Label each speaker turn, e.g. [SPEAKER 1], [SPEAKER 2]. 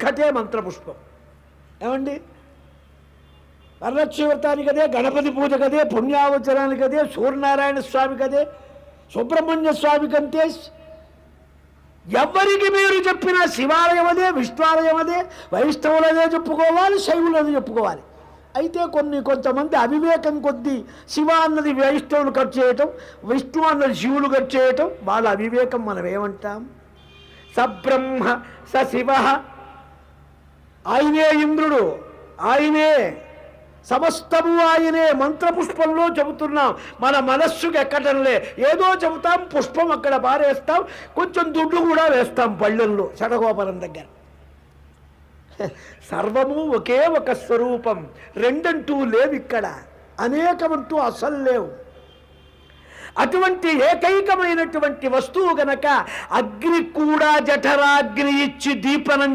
[SPEAKER 1] ఒక్కటే మంత్రపుష్పం. ఏమండి? వరలక్ష్మి వ్రతానికి అదే గణపతి పూజకి అదే పుణ్యావచరానికి అదే సూర్యనారాయణ స్వామికి అదే సుబ్రహ్మణ్య స్వామికి అంతే ఎవరికి మీరు చెప్పిన శివాలయం అదే విష్ణువాలయం అదే వైష్ణవులదే చెప్పుకోవాలి శైవులదే చెప్పుకోవాలి. అయితే కొన్ని కొంతమంది అవివేకం కొద్దీ శివ అన్నది వైష్ణవులు ఖర్చు చేయటం విష్ణు అన్నది శివులు ఖర్చు చేయటం వాళ్ళ అవివేకం మనం ఏమంటాం సబ్రహ్మ స శివ ఆయనే ఇంద్రుడు ఆయనే. సమస్తము ఆయనే. మంత్రపుష్పంలో చెబుతున్నాం. మన మనస్సుకు ఎక్కటంలే ఏదో చెబుతాం పుష్పం అక్కడ పారేస్తాం కొంచెం దుడ్డు కూడా వేస్తాం పళ్ళల్లో షడగోపురం దగ్గర. సర్వము ఒకే ఒక స్వరూపం. రెండంటూ లేవు ఇక్కడ. అనేకమంటూ అసలు లేవు. అటువంటి ఏకైకమైనటువంటి వస్తువు గనక అగ్ని కూడా జఠరాగ్ని ఇచ్చి దీపనం